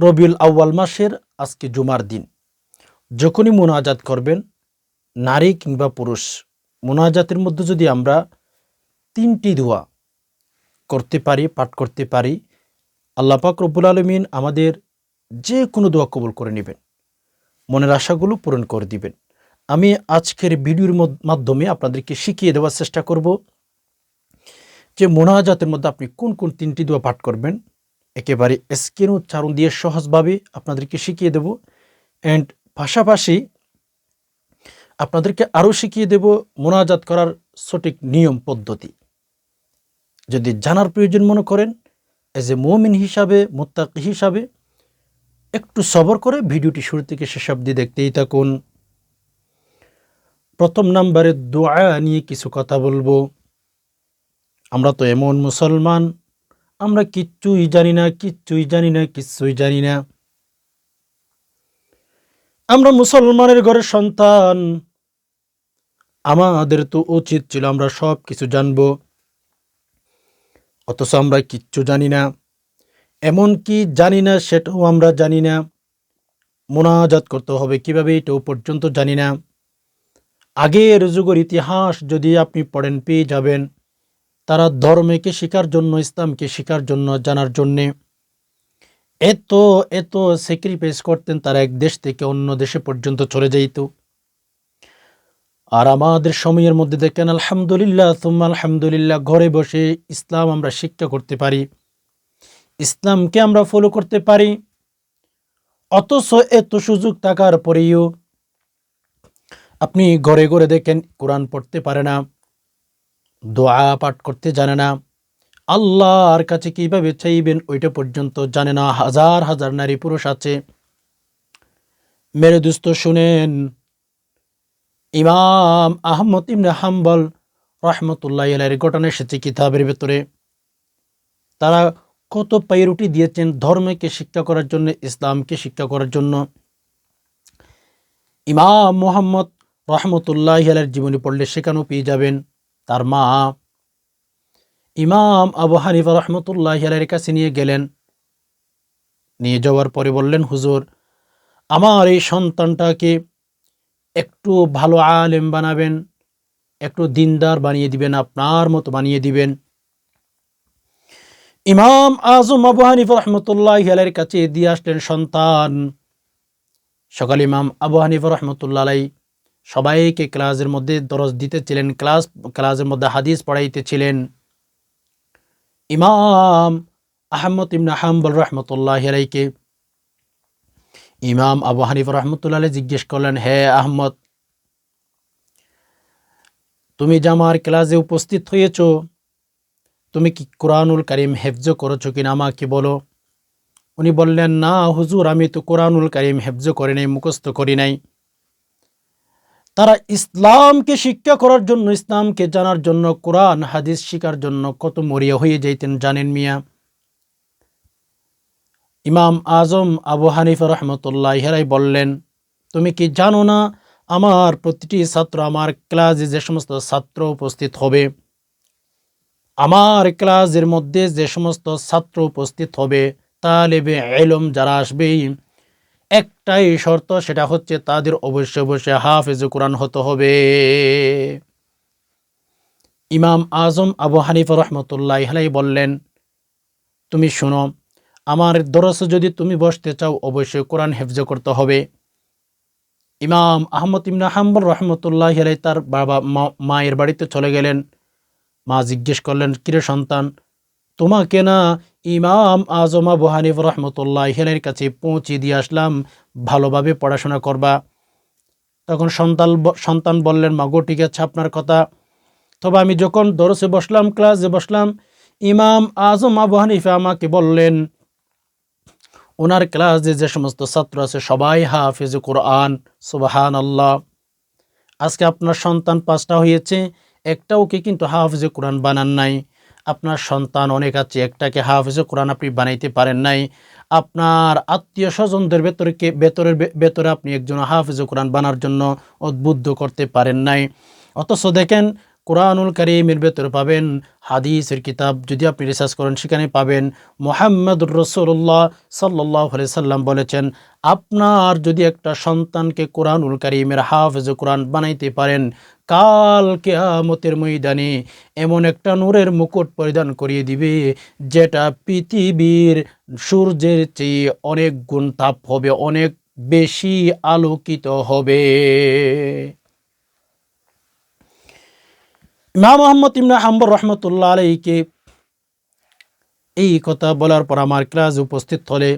রবিউল আউ্য়াল মাসের আজকে জুমার দিন। যখনই মোনাজাত করবেন, নারী কিংবা পুরুষ, মোনাজাতের মধ্যে যদি আমরা তিনটি দোয়া করতে পারি, পাঠ করতে পারি, আল্লাহ পাক রব্বুল আলমিন আমাদের যে কোনো দোয়া কবুল করে নেবেন। মনের আশাগুলো পূরণ করে দিবেন। আমি আজকের ভিডিওর মধ্য- মাধ্যমে আপনাদেরকে শিখিয়ে দেওয়ার চেষ্টা করব যে মোনাজাতের মধ্যে আপনি কোন কোন তিনটি দোয়া পাঠ করবেন একেবারে স্ক্রিন উচ্চারণ দিয়ে সহজভাবে আপনাদেরকে শিখিয়ে দেব। অ্যান্ড পাশাপাশি আপনাদেরকে আরও শিখিয়ে দেব মোনাজাত করার সঠিক নিয়ম পদ্ধতি। যদি জানার প্রয়োজন মনে করেন এজ এ মোমিন হিসাবে, মোত্তাকি হিসাবে, একটু সবর করে ভিডিওটি শুরু থেকে শেষ অবধি দেখতেই থাকুন। প্রথম নাম্বারে দোয়া নিয়ে কিছু কথা বলব। আমরা তো এমন মুসলমান আমরা কিচ্ছুই জানি না, কিচ্ছুই জানি না, কিচ্ছুই জানি না। আমরা মুসলমানের ঘরের সন্তান। আমাদের তো উচিত ছিল আমরা সব কিছু জানব। অথচ আমরা কিচ্ছু জানি না। এমন কি জানি না সেটাও আমরা জানি না। মোনাজাত করতে হবে কীভাবে এটাও পর্যন্ত জানি না। আগের যুগের ইতিহাস যদি আপনি পড়েন পেয়ে যাবেন। তারা ধর্মকে শেখার জন্য, ইসলামকে শেখার জন্য জানার জন্যে। এত এত স্যাক্রিফাইস করতেন তারা এক দেশ থেকে অন্য দেশে পর্যন্ত চলে যাইত। আর আমাদের সময়ের মধ্যে দেখেন, আলহামদুলিল্লাহ তুম্মা আলহামদুলিল্লাহ, ঘরে বসে ইসলাম আমরা শিক্ষা করতে পারি। ইসলামকে আমরা ফলো করতে পারি। অথচ এত সুযোগ থাকার পরেও আপনি ঘরে ঘরে দেখেন, কোরআন পড়তে পারে না। দোয়া পাঠ করতে জানে না। আল্লাহর কাছে কীভাবে চাইবেন ওইটা পর্যন্ত জানে না। হাজার হাজার নারী পুরুষ আছে। মেরে দুস্ত শুনেন ইমাম আহমদ ইমনে হাম্বল রহমতুল্লাহ এর ঘটনা এসেছে কিতাবের ভেতরে। তারা কত পাইরুটি দিয়েছেন ধর্মকে শিক্ষা করার জন্য, ইসলামকে শিক্ষা করার জন্য। ইমাম মোহাম্মদ রহমতুল্লাহ আলের জীবনী পড়লে সেখানেও পেয়ে যাবেন। তার মা ইমাম আবু হানিফা রহমতুল্লাহ আলের কাছে নিয়ে গেলেন। নিয়ে যাওয়ার পরে বললেন, হুজুর, আমার এই সন্তানটাকে একটু ভালো আলেম বানাবেন, একটু দিনদার বানিয়ে দিবেন, আপনার মতো বানিয়ে দিবেন। ইমাম আজম আবু হানিফা রহমতুল্লাহ আলের কাছে দিয়ে আসলেন সন্তান। সকাল ইমাম আবু হানিফা রহমতুল্লাহ আলাই সবাইকে ক্লাসের মধ্যে দরজ দিতেছিলেন, ক্লাস, ক্লাসের মধ্যে হাদিস পড়াইতেছিলেন। ইমাম আহমদ ইবনা হাম্বল রহমতুল্লাহ আলাইকে ইমাম আবু হানিফ রহমতুল্লাহ জিজ্ঞেস করলেন, হে আহমদ, তুমি যে আমার ক্লাসে উপস্থিত হয়েছ, তুমি কি কোরআনুল করিম হেফজ করেছ কিনা আমাকে বলো? উনি বললেন, না হুজুর, আমি তো কোরআনুল করিম হেফজ করি নাই, মুখস্থ করি নাই। তারা ইসলামকে শিক্ষা করার জন্য, ইসলামকে জানার জন্য, কোরআন, হাদিস শিকার জন্য কত মরিয়া হয়ে যাইতেন জানেন মিয়া? ইমাম আজম আবু হানিফা রহমতুল্লাহ হেরাই বললেন, তুমি কি জানো না, আমার প্রতিটি ছাত্র, আমার ক্লাসে যে সমস্ত ছাত্র উপস্থিত হবে, আমার ক্লাসের মধ্যে যে সমস্ত ছাত্র উপস্থিত হবে, তালেবে এলম যারা আসবেই একটাই শর্ত, সেটা হচ্ছে তাদের অবশ্যই অবশ্যই হাফেজ কোরআন হতে হবে। ইমাম আজম আবু হানিফা রহমতুল্লাহ হালাই বললেন, তুমি শোনো, আমার দরসে যদি তুমি বসতে চাও, অবশ্যই কোরআন হেফজ করতে হবে। ইমাম আহমদ ইমনা হাম্বল রহমতুল্লাহ আলাই তার বাবা মায়ের বাড়িতে চলে গেলেন। মা জিজ্ঞেস করলেন কিরে সন্তান তোমাকে না ইমাম আজম আবু হানিফ রহমতুল্লাহ হেলের কাছে পৌঁছে দিয়ে আসলাম, ভালোভাবে পড়াশোনা করবা। তখন সন্তান সন্তান বললেন, মাগো, ঠিক আছে, আপনার কথা। তবে আমি যখন দরসে বসলাম, ক্লাসে বসলাম, ইমাম আজম আবু হানিফা আমাকে বললেন, ওনার ক্লাসে যে সমস্ত ছাত্র আছে, সবাই হাফেজ কোরআন সুবাহান আল্লাহ আজকে আপনার সন্তান পাঁচটা হয়েছে, একটাও কি কিন্তু হাফেজে কোরআন বানান নাই। আপনার সন্তান অনেক আছে, একটাকে হাফেজে কোরআন আপনি বানাইতে পারেন নাই, আপনার আত্মীয় স্বজনদের ভেতরে ভেতরের ভেতরে আপনি একজন হাফেজে কোরআন বানার জন্য উদ্বুদ্ধ করতে পারেন নাই। অথচ দেখেন, কোরআনুল করিমের ভেতরে পাবেন হাদিসের কিতাব, যদি আপনি রিসার্চ করেন সেখানে পাবেন, মোহাম্মদুর রসুল্লাহ সাল্লাহ সাল্লাম বলেছেন, আপনার যদি একটা সন্তানকে কোরআনুল করিমের হাফেজ কোরআন বানাইতে পারেন কাল কেয়ামতের ময়দানে এমন একটা নূরের মুকুট পরিধান করিয়ে দিবে, যেটা পৃথিবীর সূর্যের চেয়ে অনেক গুণ তাপ হবে, অনেক বেশি আলোকিত হবে। ইমাম মোহাম্মদ ইমনা হাম্বর রহমতুল্লাহ আলাইকে এই কথা বলার পর আমার ক্লাস উপস্থিত হলে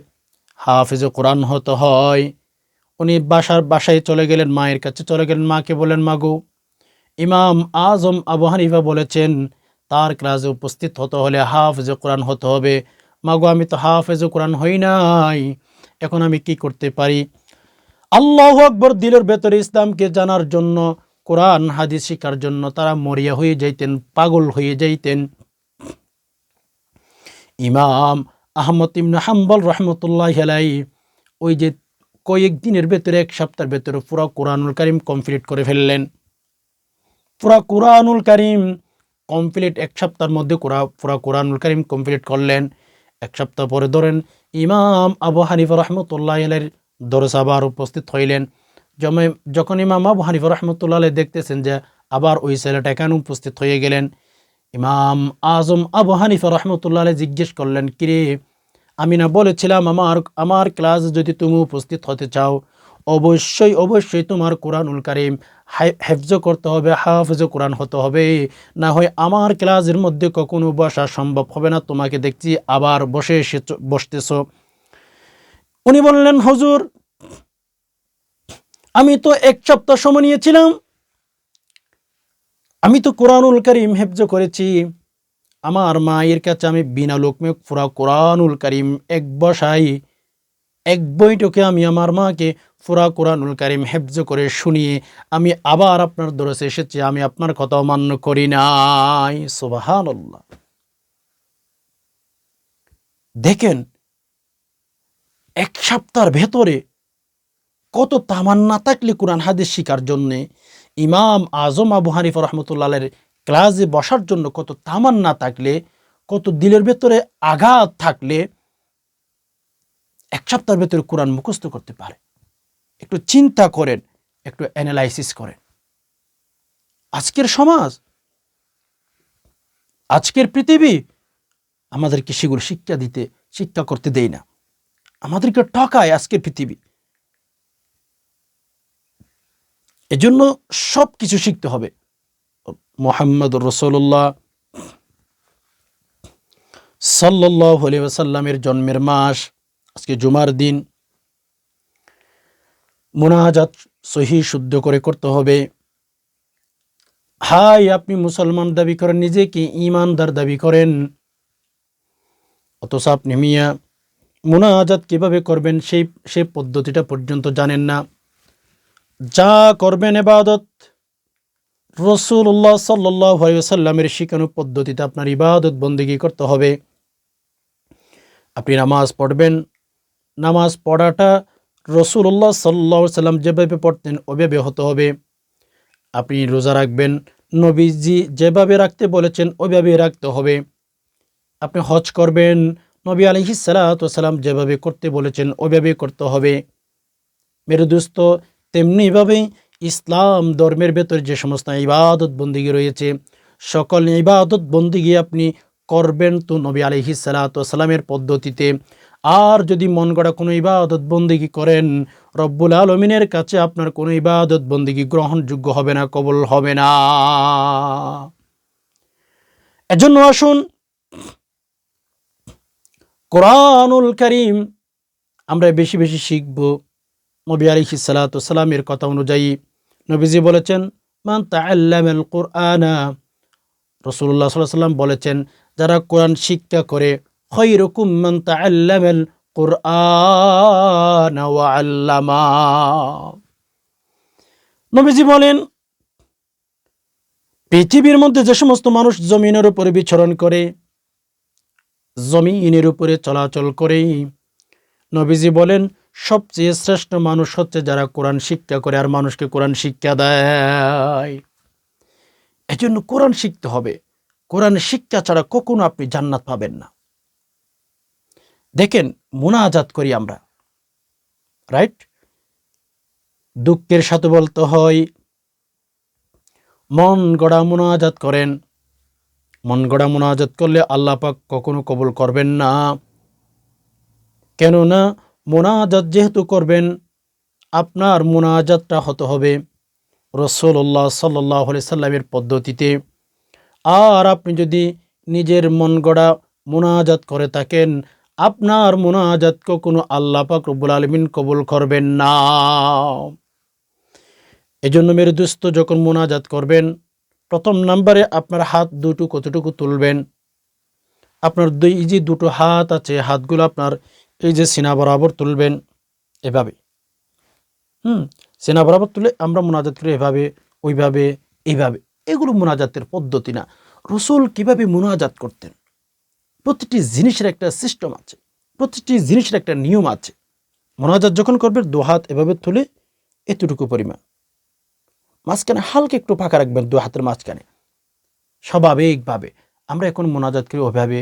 হাফিজ কোরআন হতে হয়। উনি বাসার বাসায় চলে গেলেন, মায়ের কাছে চলে গেলেন, মাকে বলেন মাগো ইমাম আজম আবু হানিফা বলেছেন, তার ক্লাসে উপস্থিত হতে হলে হাফেজ কোরআন হতে হবে। মাগো, আমি তো হাফেজ কোরআন হই নাই, এখন আমি কি করতে পারি? আল্লাহ আকবর, দিলের ভেতরে ইসলামকে জানার জন্য, কোরআন, হাদিস শিখার জন্য তারা মরিয়া হয়ে যাইতেন, পাগল হয়ে যাইতেন। ইমাম আহমদ ইমন হাম্বল রহমতুল্লাহ হেলাই ওই যে কয়েক দিনের ভেতরে, এক সপ্তাহের ভেতরে পুরো কোরআনুল করিম কমপ্লিট করে ফেললেন। পুরা কোরআনুল করিম কমপ্লিট এক সপ্তাহের মধ্যে পুরা কোরআনুল করিম কমপ্লিট করলেন। এক সপ্তাহ পরে ধরেন ইমাম আবু হানিফা রহমতুল্লাহ এলের দরস আবার উপস্থিত হইলেন। জমে যখন ইমাম আবু হানিফা রহমতুল্লাহ দেখতেছেন যে আবার ওই ছেলেটা এখানে উপস্থিত হয়ে গেলেন, ইমাম আজম আবু হানিফা রহমতুল্লাহ জিজ্ঞেস করলেন, কিরে, আমি না বলেছিলাম আমার আমার ক্লাস যদি তুমি উপস্থিত হতে চাও, অবশ্যই অবশ্যই তোমার কোরআনুল কারিম হেফজ করতে হবে, হাফজ কোরআন হতে হবে। না হয় আমার ক্লাসের মধ্যে কখনো বসা সম্ভব হবে না, তোমাকে দেখছি আবার বসে এসে বসতেছ। উনি বললেন, হজুর, আমি তো এক সপ্তাহ সময় নিয়েছিলাম। আমি তো কোরআনুল করিম হেফজ করেছি। আমার মায়ের কাছে আমি বিনা লোকমে পুরা কোরআনুল করিম এক বসাই এক বইটকে আমি আমার মাকে ফুরা কোরআনুল কারিম হেফজ করে শুনিয়ে আমি আবার আপনার দরসে এসেছি। আমি আপনার কথা মান্য করি নাই। সুবাহান দেখেন, এক সপ্তাহের ভেতরে কত তামান্না থাকলে কোরআন হাদিস শিকার জন্যে ইমাম আজম আবু হানিফ রহমতুল্লাহের ক্লাসে বসার জন্য কত তামান্না থাকলে, কত দিলের ভেতরে আঘাত থাকলে এক সপ্তাহের ভেতরে কোরআন মুখস্থ করতে পারে। একটু চিন্তা করেন, একটু অ্যানালাইসিস করেন। আজকের সমাজ, আজকের পৃথিবী আমাদেরকে সেগুলো শিক্ষা দিতে, শিক্ষা করতে দেয় না। আমাদেরকে ঠকায় আজকের পৃথিবী। এজন্য সব কিছু শিখতে হবে। মোহাম্মদ রসল্লাহ সাল্লাহ সাল্লামের জন্মের মাস আজকে জুমার দিন। মোনাজাত সহি শুদ্ধ করে করতে হবে। হাই, আপনি মুসলমান দাবি করেন নিজেকে ইমানদার দাবি করেন? অথচ আপনি মিয়া, মোনাজাত কীভাবে করবেন সেই সেই পদ্ধতিটা পর্যন্ত জানেন না। যা করবেন এবাদত। রসুল্লাহ সাল্লাহ সাল্লামের শিখানো পদ্ধতিতে আপনার ইবাদত বন্দিগি করতে হবে। আপনি নামাজ পড়বেন নামাজ পড়াটা রসুল্লাহ সাল্লা সাল্লাম যেভাবে পড়তেন ওভাবে হতে হবে। আপনি রোজা রাখবেন, নবীজি যেভাবে রাখতে বলেছেন, ওইভাবে রাখতে হবে। আপনি হজ করবেন, নবী আলহি সালাতাম যেভাবে করতে বলেছেন, ওইভাবে করতে হবে। মেরু দুস্থ তেমনিভাবেই ইসলাম ধর্মের ভেতর যে সমস্ত ইবাদত বন্দিগি রয়েছে, সকল ইবাদত বন্দিগি আপনি করবেন তো নবী আলহি সালাতামের পদ্ধতিতে। আর যদি মন গড়া কোনো ইবাদত বন্দিগি করেন, রব্বুল আলমিনের কাছে আপনার কোনো ইবাদত বন্দিগি গ্রহণযোগ্য হবে না, কবল হবে না। এজন্য আসুন, কোরআনুল করিম আমরা বেশি বেশি শিখব। নবী আলিহি সালাতামের কথা অনুযায়ী নবীজি বলেছেন, মান তাল্লামেল কোরআনা। রসুল্লাহ সাল্লাহ সাল্লাম বলেছেন, যারা কোরআন শিক্ষা করে খৈরকুম মান তাআল্লামাল কুরআন ওয়া আল্লামা। নবীজি বলেন, পৃথিবীর মধ্যে যে সমস্ত মানুষ জমিনের উপরে বিচরণ করে, জমিনের উপরে চলাচল করে, নবীজি বলেন, সবচেয়ে শ্রেষ্ঠ মানুষ হচ্ছে যারা কোরআন শিক্ষা করে আর মানুষকে কোরআন শিক্ষা দেয়। এজন্য কোরআন শিখতে হবে। কোরআন শিক্ষা ছাড়া কখনো আপনি জান্নাত পাবেন না। দেখেন মুনাজাত করি আমরা রাইট দুঃখের সাথে বলতে হয়, মন গড়া মুনাজাত করেন। মন গড়া মুনাজাত করলে আল্লাহ পাক কখনো কবুল করবেন না। কেননা মোনাজাত যেহেতু করবেন, আপনার মোনাজাতটা হতে হবে রসুল্লাহ সাল্লাহ সাল্লামের পদ্ধতিতে। আর আপনি যদি নিজের মন গড়া মোনাজাত করে থাকেন আপনার মোনাজাতকে কোনো আল্লাহ পাক রব্বুল আলমিন কবুল করবেন না। এজন্য মেরে দুস্থ যখন মোনাজাত করবেন, প্রথম নাম্বারে আপনার হাত দুটো কতটুকু তুলবেন? আপনার দুই, এই যে দুটো হাত আছে, হাতগুলো আপনার এই যে সিনা বরাবর তুলবেন, এভাবে। হুম, সিনা বরাবর তুলে আমরা মোনাজাত করি এভাবে, ওইভাবে, এইভাবে। এগুলো মোনাজাতের পদ্ধতি না। রসুল কীভাবে মোনাজাত করতেন? প্রতিটি জিনিসের একটা সিস্টেম আছে, প্রতিটি জিনিসের একটা নিয়ম আছে। মোনাজাত যখন করবেন দু হাত এভাবে তুলে এতটুকু পরিমাণ। মাঝখানে হালকা একটু ফাঁকা রাখবেন দু হাতের মাঝখানে। স্বাভাবিকভাবে আমরা এখন মোনাজাত করি ওইভাবে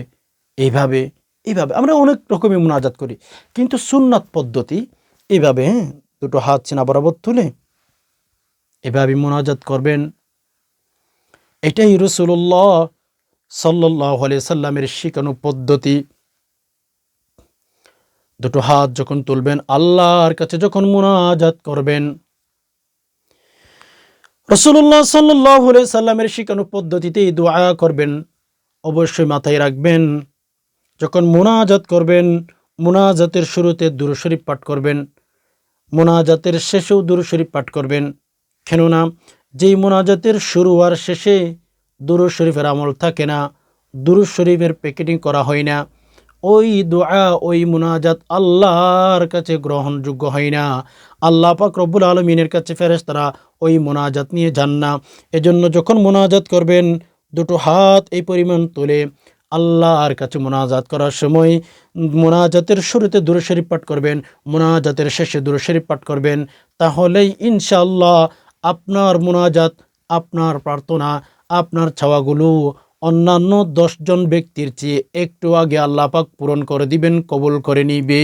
এইভাবে এইভাবে। আমরা অনেক রকমের মোনাজাত করি, কিন্তু সুন্নাত পদ্ধতি এইভাবে হ্যাঁ দুটো হাত চেনা বরাবর তুলে এভাবে মোনাজাত করবেন। এটাই রসুল্লাহ সাল্লাহ আলি সাল্লামের শিখানো পদ্ধতি। দুটো হাত যখন তুলবেন, আল্লাহর কাছে যখন মোনাজাত করবেন রসুল্লাহ সাল্লাহ সাল্লামের শিখানো পদ্ধতিতে দোয়া করবেন, অবশ্যই মাথায় রাখবেন। যখন মোনাজাত করবেন, মোনাজাতের শুরুতে দুরুশরীফ পাঠ করবেন, মোনাজাতের শেষেও দুরুশরীফ পাঠ করবেন। কেননা, যেই মোনাজাতের শুরু আর শেষে দুরু শরীফের আমল থাকে না দুরু শরীফের প্যাকেটিং করা হয় না, ওই দোয়া, ওই মুনাজাত আল্লাহর কাছে গ্রহণযোগ্য হয় না। আল্লাহ পাক রব্বুল আলমিনের কাছে ফেরেস তারা ওই মোনাজাত নিয়ে যান না। এজন্য যখন মোনাজাত করবেন, দুটো হাত এই পরিমাণ তুলে আল্লাহর কাছে মোনাজাত করার সময় মোনাজাতের শুরুতে দূর শরীফ পাঠ করবেন, মোনাজাতের শেষে দূর শরীফ পাঠ করবেন, তাহলেই ইনশাআল্লাহ আপনার মোনাজাত, আপনার প্রার্থনা আপনার ছাওয়াগুলো অন্যান্য দশজন ব্যক্তির চেয়ে একটু আগে আল্লাহ পাক পূরণ করে দিবেন, কবল করে নিবে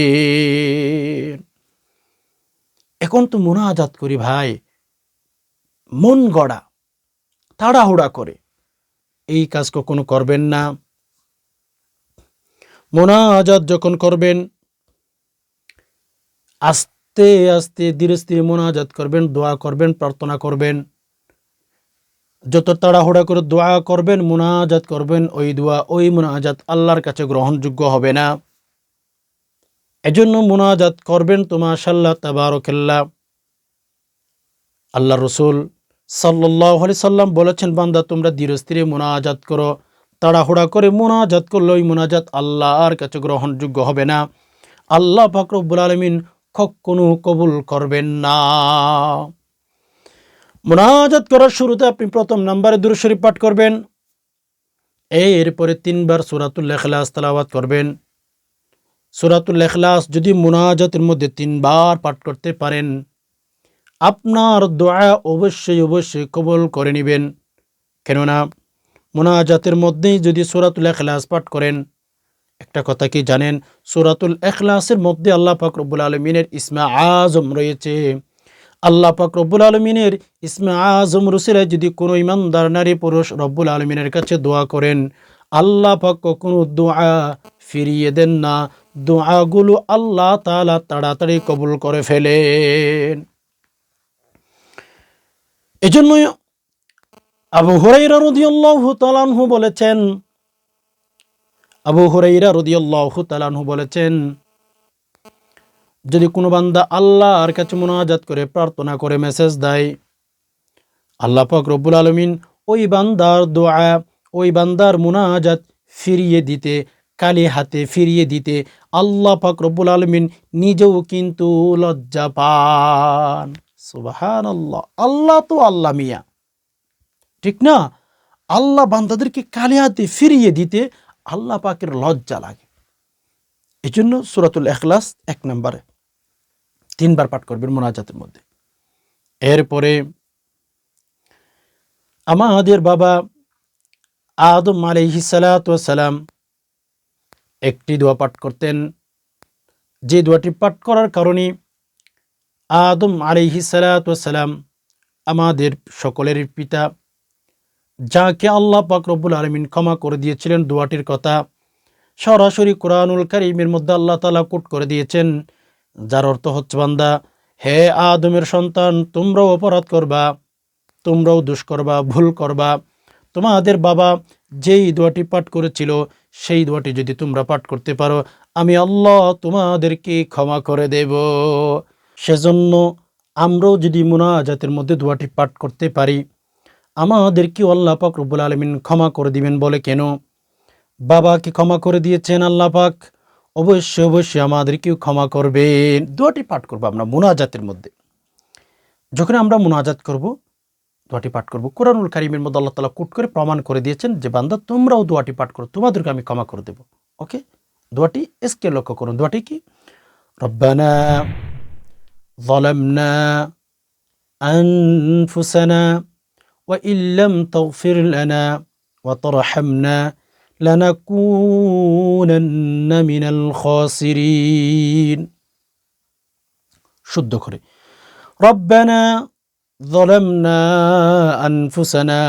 এখন তো মোনাজাত করি ভাই, মন গড়া, তাড়াহুড়া করে। এই কাজ কখনো করবেন না। মোনাজাত যখন করবেন, আস্তে আস্তে ধীরে স্থিরে মোনাজাত করবেন, দোয়া করবেন, প্রার্থনা করবেন। যত তাড়াহুড়া করে দোয়া করবেন, মোনাজাত করবেন, ওই দোয়া, ওই মোনাজাত আল্লাহর কাছে গ্রহণযোগ্য হবে না। এজন্য মোনাজাত করবেন তো মাশাল্লাহ তাবারকাল্লাহ। আল্লাহ রসুল সাল্লাহ সাল্লাম বলেছেন, বান্দা, তোমরা ধীরস্থিরে মোনাজাত করো। তাড়াহুড়া করে মোনাজাত করলে ওই মোনাজাত আল্লাহর কাছে গ্রহণযোগ্য হবে না। আল্লাহ ফাকরবুল আলমিন কখনো কবুল করবেন না। মোনাজাত করার শুরুতে আপনি প্রথম নাম্বারে দূর শরীফ পাঠ করবেন। এরপরে তিনবার সুরাতুল এখলাস তালাবাত করবেন। সুরাতুল এখলাস যদি মোনাজাতের মধ্যে তিনবার পাঠ করতে পারেন, আপনার দোয়া অবশ্যই অবশ্যই কবল করে নেবেন। কেননা মোনাজাতের মধ্যেই যদি সুরাতুল এখলাস পাঠ করেন, একটা কথা কি জানেন? সুরাতুল এখলাসের মধ্যে আল্লাহ পাক রব্বুল আলমিনের ইসমা আজম রয়েছে। আল্লাহ পাক রব্বুল আলমিনের ইসমা আজম রুসিরা যদি কোনো ইমানদার নারী পুরুষ রব্বুল আলমিনের কাছে দোয়া করেন, আল্লাহ পাক কোনো দোয়া ফিরিয়ে দেন না। দোয়াগুলো আল্লাহ তালা তাড়াতাড়ি কবুল করে ফেলেন। এজন্যই আবু হুরাইরা রদিয়াল্লাহু তালানহু বলেছেন, আবু হুরাইরা রদিয়াল্লাহু তালানহু বলেছেন যদি কোনো বান্দা আল্লাহর কাছে মোনাজাত করে, প্রার্থনা করে মেসেজ দেয়, আল্লাহ পাক রব্বুল আলমিন ওই বান্দার দোয়া, ওই বান্দার মোনাজাত ফিরিয়ে দিতে, কালি হাতে ফিরিয়ে দিতে আল্লাহ পাক রব্বুল আলমিন নিজেও কিন্তু লজ্জা পান। সুবাহান আল্লাহ আল্লাহ তো আল্লাহ মিয়া। ঠিক না? আল্লাহ বান্দাদেরকে কালি হাতে ফিরিয়ে দিতে আল্লাহ পাকের লজ্জা লাগে। এই জন্য সুরাতুল এখলাস এক নম্বরে। তিনবার পাঠ করবেন মোনাজাতের মধ্যে। এরপরে, আমাদের বাবা আদম আলহিসালাম একটি দোয়া পাঠ করতেন। যে দোয়াটি পাঠ করার কারণে আদম আলহিসালাম আমাদের সকলের পিতা, যাকে আল্লাহ পাক রব্বুল আলমিন ক্ষমা করে দিয়েছিলেন, দোয়াটির কথা সরাসরি কোরআনুল কারিমের মধ্যে আল্লাহ তালা কোট করে দিয়েছেন। যার অর্থ হচ্ছে বান্দা, হে আদমের সন্তান, তোমরাও অপরাধ করবা, তোমরাও দুষ করবা, ভুল করবা। তোমাদের বাবা যেই দোয়াটি পাঠ করেছিল, সেই দোয়াটি যদি তোমরা পাঠ করতে পারো, আমি আল্লাহ তোমাদেরকে ক্ষমা করে দেব। সেজন্য আমরাও যদি মুনাজাতের মধ্যে দোয়াটি পাঠ করতে পারি, আমাদেরকেও আল্লাহ পাক রব্বুল আলমিন ক্ষমা করে দিবেন বলে কেন? বাবাকে ক্ষমা করে দিয়েছেন আল্লাহ পাক। অবশ্যই অবশ্যই আমাদেরকেও ক্ষমা করবেন দোয়াটি পাঠ করবো আমরা মুনাজাতের মধ্যে যখন আমরা মুনাজাত করব দোয়াটি পাঠ করবো কোরআনুল কারিমের মধ্যে আল্লাহ তালা কুট করে প্রমাণ করে দিয়েছেন যে বান্দা তোমরাও দোয়াটি পাঠ করো তোমাদেরকে আমি ক্ষমা করে দেব ওকে দোয়াটি এসকে লক্ষ্য করুন দোয়াটি কি রব্বানা ظلمنا أنفسنا وإن لم تغفر لنا وترحمنا لنكونن من الخاسرين শুদ্ধ করে ربنا ظلمنا أنفسنا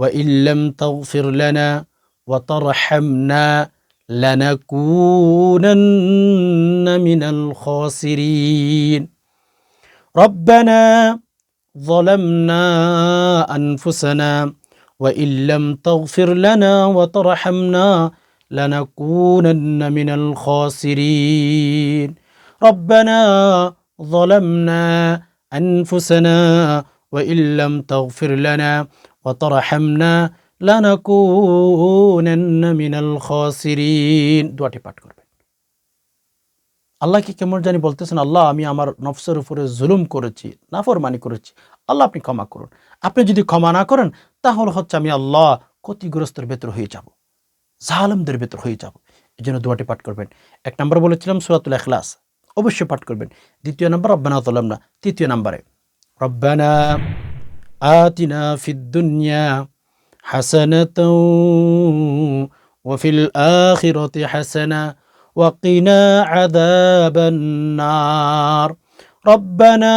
وإن لم تغفر لنا وترحمنا لنكونن من الخاسرين ربنا ظلمنا أنفسنا وإن لم تغفر لنا وترحمنا لنكونن من الخاسرين ربنا ظلمنا أنفسنا وإن لم تغفر لنا وترحمنا لنكونن من الخاسرين দোয়াটি পাঠ করবেন আল্লাহকে কেমন জানি বলতেছেন আল্লাহ আমি আমার নফসের উপরে জুলুম করেছি নাফরমানি করেছি আল্লাহ আপনি ক্ষমা করুন আপনি যদি ক্ষমা না করেন তাহলে হচ্ছে আমি আল্লাহ ক্ষতিগ্রস্তের ভেতর হয়ে যাব জাহালমদের ভেতর হয়ে যাব এই জন্য দোয়াটি পাঠ করবেন এক নম্বর বলেছিলাম সুরাতুল এখলাস অবশ্যই পাঠ করবেন দ্বিতীয় নম্বর রব্বানা তলাম না তৃতীয় নম্বরে রব্বানা আতিনা ফিদ্দুনিয়া হাসানাতাও وفي الآخرة حسنة وقنا عذاب النار ربنا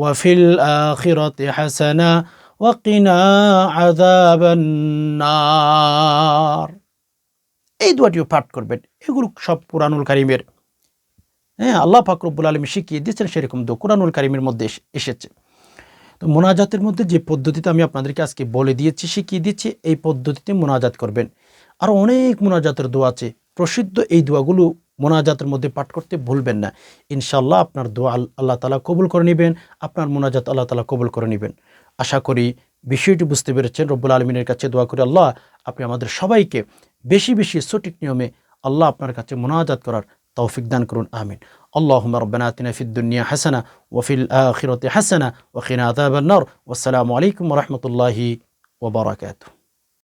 وفي الآخرة حسنة وقنا عذاب النار এই দোয়াটিও পাঠ করবেন এগুলো সব কোরআনুল কারিমের হ্যাঁ আল্লাহ ফাকরুবুল আলম শিখিয়ে দিয়েছেন সেরকম দো কোরআনুল কারিমের মধ্যে এসেছে তো মোনাজাতের মধ্যে যে পদ্ধতিতে আমি আপনাদেরকে আজকে বলে দিয়েছি শিখিয়ে দিচ্ছি এই পদ্ধতিতে মোনাজাত করবেন আরও অনেক মোনাজাতের দোয়া আছে প্রসিদ্ধ এই দোয়াগুলো মোনাজাতের মধ্যে পাঠ করতে ভুলবেন না ইনশাল্লাহ আপনার দোয়া আল্লাহ তালা কবুল করে নেবেন আপনার মোনাজাত আল্লাহ তালা কবুল করে নেবেন আশা করি বিষয়টি বুঝতে পেরেছেন রব্বুল আলমিনের কাছে দোয়া করি আল্লাহ আপনি আমাদের সবাইকে বেশি বেশি সঠিক নিয়মে আল্লাহ আপনার কাছে মোনাজাত করার তৌফিক দান করুন আমিন اللهم ربنا آتنا في الدنيا حسنة وفي الآخرة حسنة وقنا عذاب النار والسلام عليكم ورحمة الله وبركاته